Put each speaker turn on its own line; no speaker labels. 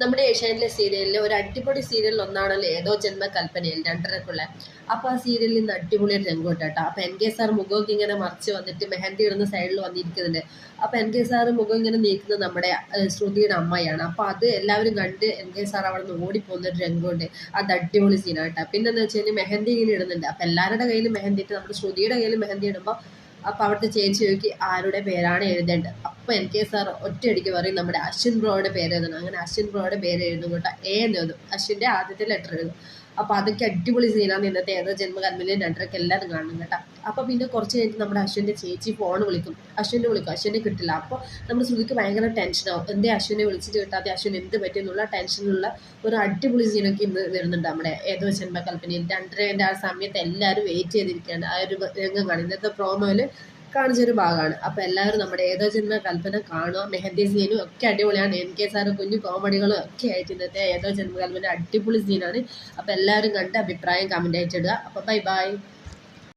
നമ്മുടെ ഏഷ്യാനിലെ സീരിയലിൽ ഒരു അടിപൊളി സീരിയലിൽ ഒന്നാണല്ലോ ഏതോ ജന്മ കൽപ്പനയിൽ രണ്ടരക്കുള്ള. അപ്പോൾ ആ സീരിയലിൽ നിന്ന് അടിപൊളി ഒരു രംഗം കേട്ടോ. അപ്പോൾ എൻ കെ സാർ മുഖമൊക്കെ ഇങ്ങനെ മറിച്ച് വന്നിട്ട് മെഹന്തി ഇടുന്ന സൈഡിൽ വന്നിരിക്കുന്നുണ്ട്. അപ്പോൾ എൻ കെ സാർ മുഖം ഇങ്ങനെ നീക്കുന്നത് നമ്മുടെ ശ്രുതിയുടെ അമ്മയാണ്. അപ്പോൾ അത് എല്ലാവരും കണ്ട് എൻ കെ സാർ അവിടെ നിന്ന് ഓടിപ്പോകുന്ന ഒരു രംഗമുണ്ട്. അത് അടിപൊളി സീനാട്ടോ പിന്നെ എന്താ വെച്ച് കഴിഞ്ഞാൽ മെഹന്തി ഇങ്ങനെ ഇടുന്നുണ്ട്. അപ്പോൾ എല്ലാവരുടെ കയ്യിൽ മെഹന്തി ഇട്ട് നമ്മുടെ ശ്രുതിയുടെ കയ്യിൽ മെഹന്തി ഇടുമ്പോൾ അപ്പോൾ അവിടുത്തെ ചേച്ചി ചോദിക്കി ആരുടെ പേരാണ് എഴുതേണ്ടത്? അപ്പോൾ എൻ കെ സാർ ഒറ്റയടിക്ക് പറയും നമ്മുടെ അശ്വിൻ ബ്രോയുടെ പേര് എഴുതണം. അങ്ങനെ അശ്വിൻ ബ്രോയുടെ പേര് എഴുതും കേട്ടോ. എ എന്ന് എഴുതും. അശ്വിന്റെ ആദ്യത്തെ ലെറ്റർ എഴുതും. അപ്പോൾ അതൊക്കെ അടിപൊളി സീനാണ് ഇന്നത്തെ ഏതോ ജന്മകർമ്മിലെ രണ്ടരക്ക് എല്ലാവരും കാണും കേട്ടോ. അപ്പോൾ പിന്നെ കുറച്ച് കഴിഞ്ഞിട്ട് നമ്മുടെ അശ്വിന്റെ ചേച്ചി ഫോൺ വിളിക്കും. അശ്വിനെ വിളിക്കും. അശ്വിനെ കിട്ടില്ല. അപ്പോൾ നമ്മുടെ ശ്രുതിക്ക് ഭയങ്കര ടെൻഷനാവും എന്തേ അശ്വിനെ വിളിച്ചിട്ട് കിട്ടാതെ അശ്വിൻ എന്ത് പറ്റിയെന്നുള്ള ടെൻഷനുള്ള ഒരു അടിപൊളി സീനൊക്കെ ഇന്ന് വരുന്നുണ്ട് നമ്മുടെ ഏതോ ജന്മകൽപ്പനയിൽ രണ്ടരേന്റെ ആ സമയത്ത് എല്ലാവരും വെയിറ്റ് ചെയ്തിരിക്കുകയാണ്. ആ ഒരു രംഗം കാണും. ഇന്നത്തെ പ്രോമോയിൽ കാണിച്ചൊരു ഭാഗമാണ്. അപ്പോൾ എല്ലാവരും നമ്മുടെ ഏതോ ജന്മ കൽപ്പന കാണുക. മെഹന്തി സീനും ഒക്കെ അടിപൊളിയാണ്. എൻ കെ സാറും കുഞ്ഞു കോമഡികളും ഒക്കെ ആയിട്ട് ഇന്നത്തെ ഏതോ ജന്മകൽപ്പന അടിപൊളി സീനാണ് അപ്പോൾ എല്ലാവരും കണ്ട് അഭിപ്രായം കമന്റ് ഇടുക. അപ്പോൾ ബൈ ബൈ